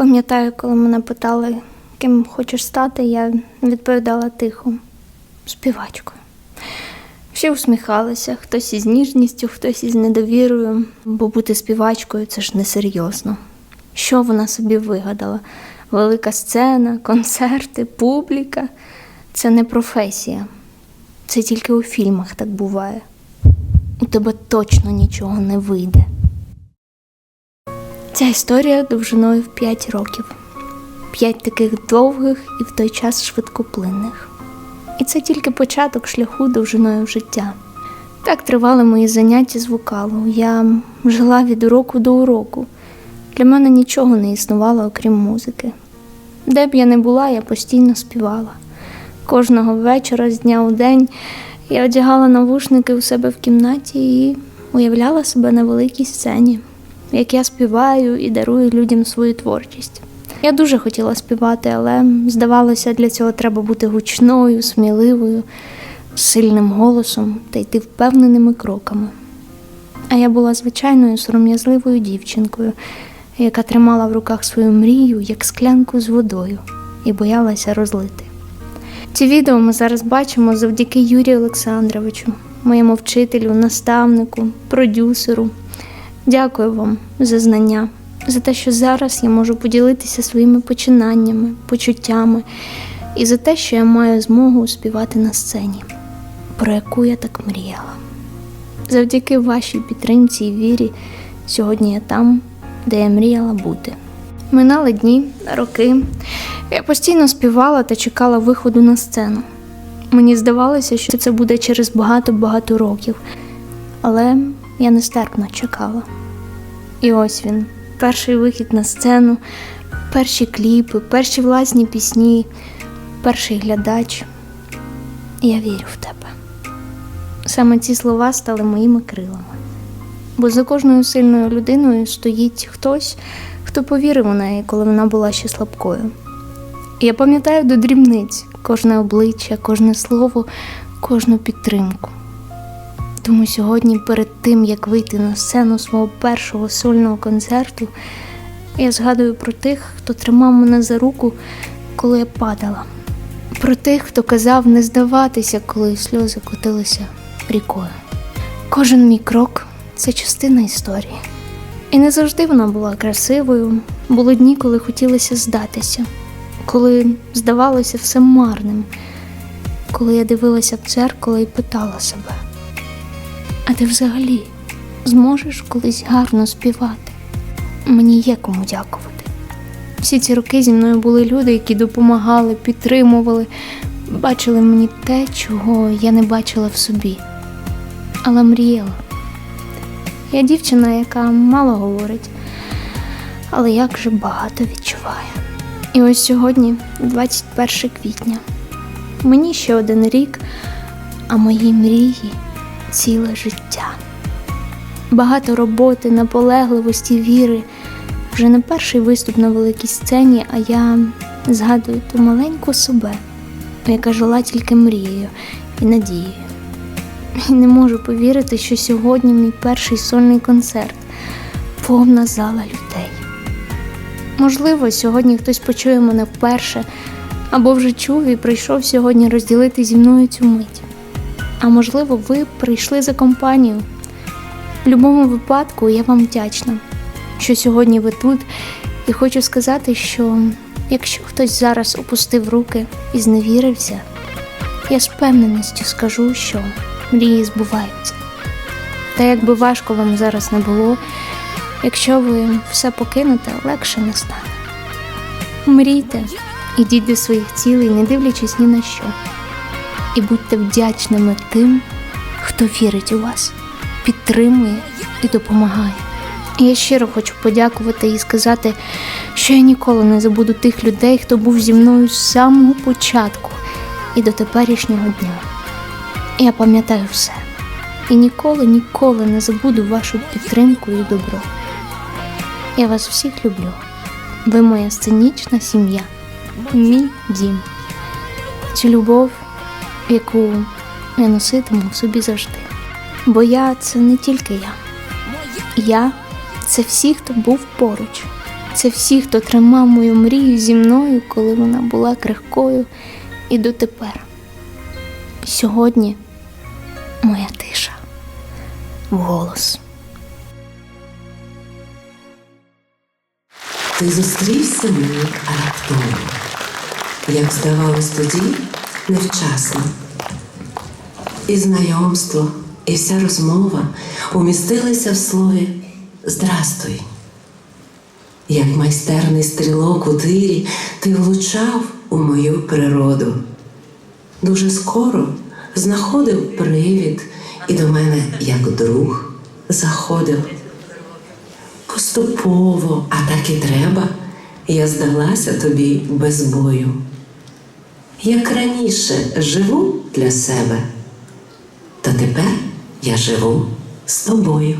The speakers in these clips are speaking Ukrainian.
Пам'ятаю, коли мене питали, ким хочеш стати, я відповідала тихо співачкою. Всі усміхалися, хтось із ніжністю, хтось із недовірою, бо бути співачкою це ж несерйозно. Що вона собі вигадала? Велика сцена, концерти, публіка це не професія. Це тільки у фільмах так буває. У тебе точно нічого не вийде. Ця історія довжиною в 5 років. П'ять таких довгих і в той час швидкоплинних. І це тільки початок шляху довжиною в життя. Так тривали мої заняття з вокалу. Я жила від уроку до уроку. Для мене нічого не існувало, окрім музики. Де б я не була, я постійно співала. Кожного вечора з дня у день я одягала навушники у себе в кімнаті і уявляла себе на великій сцені, як я співаю і дарую людям свою творчість. Я дуже хотіла співати, але здавалося, для цього треба бути гучною, сміливою, сильним голосом та йти впевненими кроками. А я була звичайною сором'язливою дівчинкою, яка тримала в руках свою мрію як склянку з водою і боялася розлити. Ці відео ми зараз бачимо завдяки Юрію Олександровичу, моєму вчителю, наставнику, продюсеру. Дякую вам за знання, за те, що зараз я можу поділитися своїми починаннями, почуттями і за те, що я маю змогу співати на сцені, про яку я так мріяла. Завдяки вашій підтримці і вірі сьогодні я там, де я мріяла бути. Минали дні, роки. Я постійно співала та чекала виходу на сцену. Мені здавалося, що це буде через багато-багато років, але я нестерпно чекала. І ось він, перший вихід на сцену, перші кліпи, перші власні пісні, перший глядач. Я вірю в тебе. Саме ці слова стали моїми крилами. Бо за кожною сильною людиною стоїть хтось, хто повірив у неї, коли вона була ще слабкою. Я пам'ятаю до дрібниць кожне обличчя, кожне слово, кожну підтримку. Тому сьогодні, перед тим як вийти на сцену свого першого сольного концерту, я згадую про тих, хто тримав мене за руку, коли я падала, про тих, хто казав не здаватися, коли сльози котилися рікою. Кожен мій крок це частина історії. І не завжди вона була красивою. Були дні, коли хотілося здатися, коли здавалося все марним, коли я дивилася в дзеркало і питала себе: ти взагалі зможеш колись гарно співати? Мені є кому дякувати. Всі ці роки зі мною були люди, які допомагали, підтримували, бачили мені те, чого я не бачила в собі, але мріяла. Я дівчина, яка мало говорить, але як же багато відчуває. І ось сьогодні, 21 квітня, мені ще один рік, а мої мрії ціле життя. Багато роботи, наполегливості, віри. Вже не перший виступ на великій сцені, а я згадую ту маленьку себе, яка жила тільки мрією і надією. І не можу повірити, що сьогодні мій перший сольний концерт, повна зала людей. Можливо, сьогодні хтось почує мене вперше, або вже чув і прийшов сьогодні розділити зі мною цю мить. А можливо, ви прийшли за компанію. В будь-якому випадку я вам вдячна, що сьогодні ви тут, і хочу сказати, що якщо хтось зараз опустив руки і зневірився, я з впевненістю скажу, що мрії збуваються. Та як би важко вам зараз не було, якщо ви все покинете, легше не стане. Мрійте, ідіть до своїх цілей, не дивлячись ні на що. І будьте вдячними тим, хто вірить у вас, підтримує і допомагає. Я щиро хочу подякувати і сказати, що я ніколи не забуду тих людей, хто був зі мною з самого початку і до теперішнього дня. Я пам'ятаю все. І ніколи, ніколи не забуду вашу підтримку і добро. Я вас всіх люблю. Ви моя сценічна сім'я, мій дім. Цю любов, яку я носитиму собі завжди. Бо я це не тільки я. Я це всі, хто був поруч. Це всі, хто тримав мою мрію зі мною, коли вона була крихкою, і дотепер. Сьогодні моя тиша вголос. Ти зустрівся мені раптово, як здавалось тоді, невчасно. І знайомство, і вся розмова умістилися в слові Здрастуй. Як майстерний стрілок у тирі, ти влучав у мою природу. Дуже скоро знаходив привід і до мене, як друг, заходив. Поступово, а так і треба, я здалася тобі без бою. Як раніше живу для себе, то тепер я живу з тобою.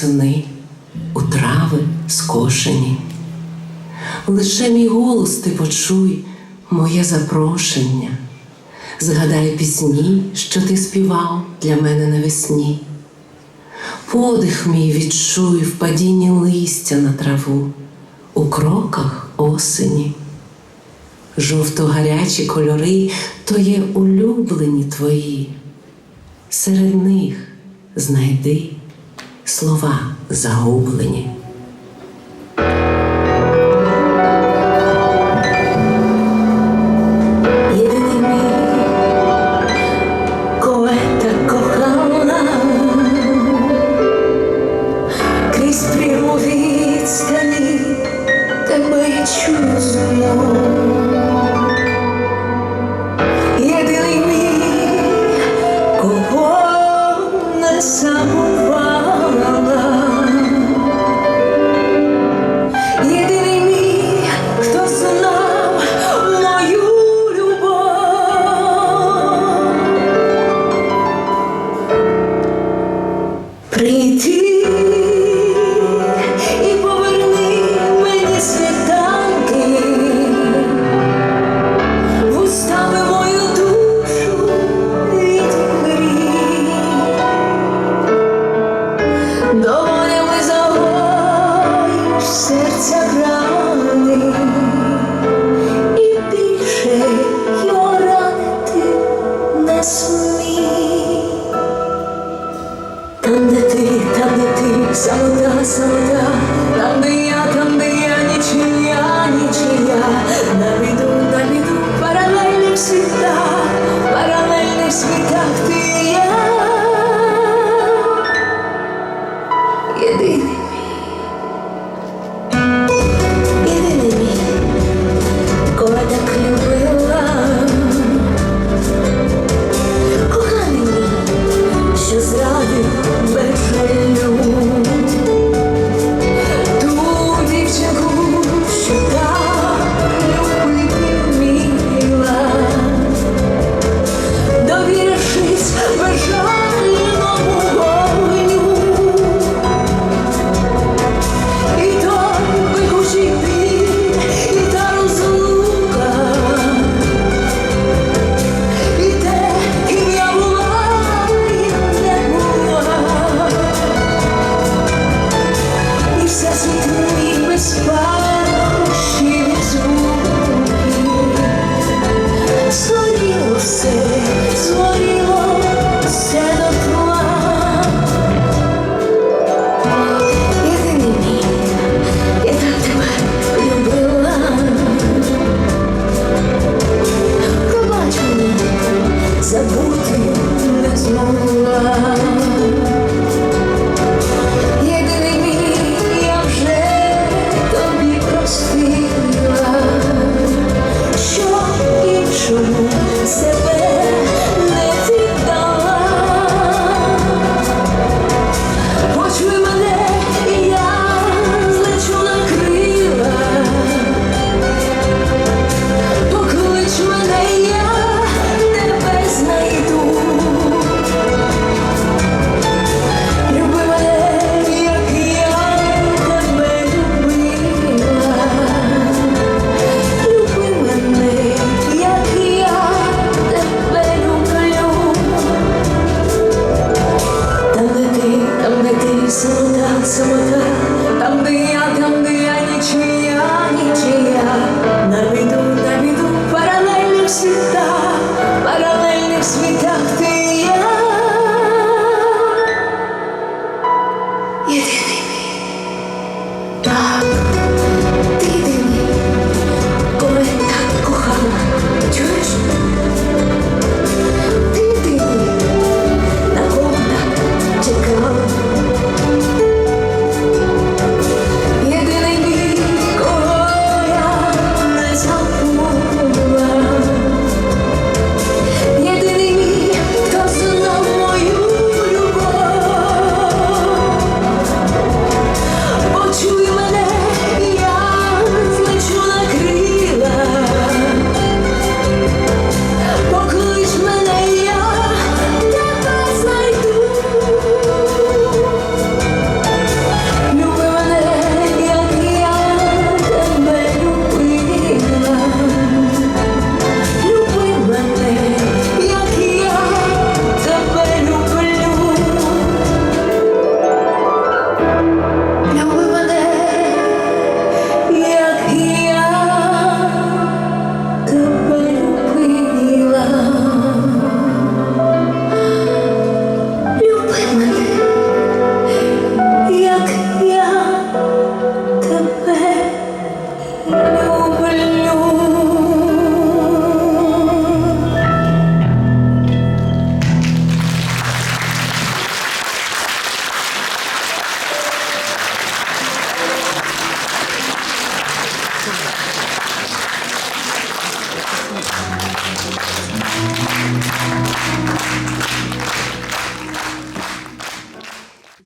Восени, у трави скошені. Лише мій голос ти почуй, моє запрошення. Згадай пісні, що ти співав для мене навесні. Подих мій відчуй в падінні листя на траву, у кроках осені. Жовто-гарячі кольори то є улюблені твої. Серед них знайди слова загублені. Salda salda Tam dünya tam dünya Niçin ya niçin ya Navidu navidu Paralellik şiddet success with we respond.